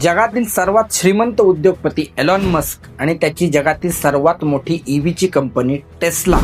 जगातील सर्वात श्रीमंत उद्योगपती एलॉन मस्क आणि त्याची जगातील सर्वात मोठी ईव्हीची कंपनी टेस्ला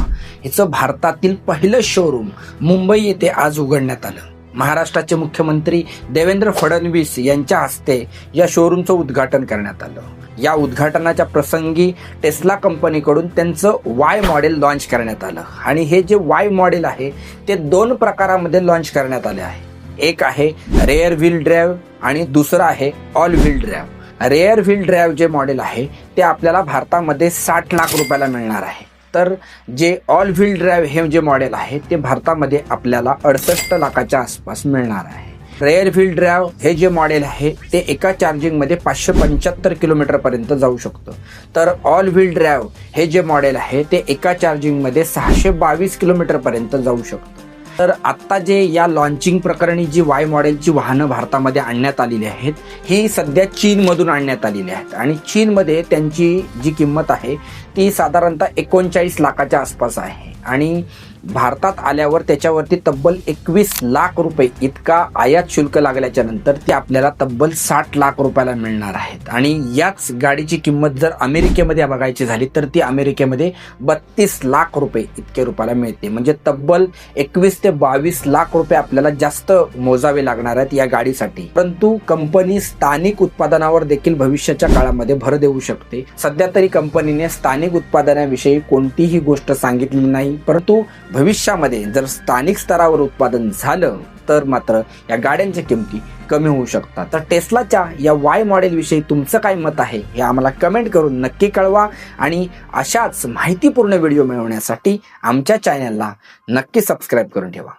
हिचं भारतातील पहिलं शोरूम मुंबई येथे आज उघडण्यात आलं. महाराष्ट्राचे मुख्यमंत्री देवेंद्र फडणवीस यांच्या हस्ते या शोरूमचं उद्घाटन करण्यात आलं. या उद्घाटनाच्या प्रसंगी टेस्ला कंपनीकडून त्यांचं वाय मॉडेल लॉन्च करण्यात आलं. आणि हे जे वाय मॉडेल आहे ते दोन प्रकारामध्ये लॉन्च करण्यात आले आहे. एक आहे रेअर व्हील ड्राईव्ह आणि दुसरं आहे all wheel drive rear wheel drive जे मॉडेल आहे ते आपल्याला भारतामध्ये साठ लाख रुपयाला मिळणार आहे. तर जे ऑल व्हील ड्राईव्ह हे जे मॉडेल आहे ते भारतामध्ये आपल्याला अडसष्ट लाखाच्या आसपास मिळणार आहे. रेअर व्हील ड्राईव्ह हे जे मॉडेल आहे ते एका चार्जिंगमध्ये पाचशे पंच्याहत्तर किलोमीटरपर्यंत जाऊ शकतं. तर ऑल व्हील ड्राईव्ह हे जे मॉडेल आहे ते एका चार्जिंगमध्ये सहाशे बावीस किलोमीटरपर्यंत जाऊ शकतं. तर आत्ता जे या लॉन्चिंग प्रकरणी जी वाय मॉडेलची वाहनं भारतामध्ये आणण्यात आलेली आहेत ही सध्या चीनमधून आणण्यात आलेली आहेत. आणि चीनमध्ये त्यांची जी किंमत आहे ती साधारणतः एकोणचाळीस लाखाच्या आसपास आहे. आणि भारतात आल्यावर त्याच्यावरती तब्बल एकवीस लाख रुपये इतका आयात शुल्क लागल्याच्या नंतर ती आपल्याला तब्बल साठ लाख रुपयाला मिळणार आहेत. आणि याच गाडीची किंमत जर अमेरिकेमध्ये बघायची झाली तर ती अमेरिकेमध्ये बत्तीस लाख रुपये इतके रुपयाला मिळते. म्हणजे तब्बल एकवीस ते बावीस लाख रुपये आपल्याला जास्त मोजावे लागणार आहेत या गाडीसाठी. परंतु कंपनी स्थानिक उत्पादनावर देखील भविष्याच्या काळामध्ये भर देऊ शकते. सध्या तरी कंपनीने स्थानिक उत्पादनाविषयी कोणतीही गोष्ट सांगितली नाही. परंतु भविष्यामध्ये जर स्थानिक स्तरावर उत्पादन झालं तर मात्र या गाड्यांच्या किमती कमी होऊ शकतात. तर टेस्लाच्या या वाय मॉडेलविषयी तुमचं काय मत आहे हे आम्हाला कमेंट करून नक्की कळवा आणि अशाच माहितीपूर्ण व्हिडिओ मिळवण्यासाठी आमच्या चॅनलला नक्की सबस्क्राईब करून ठेवा.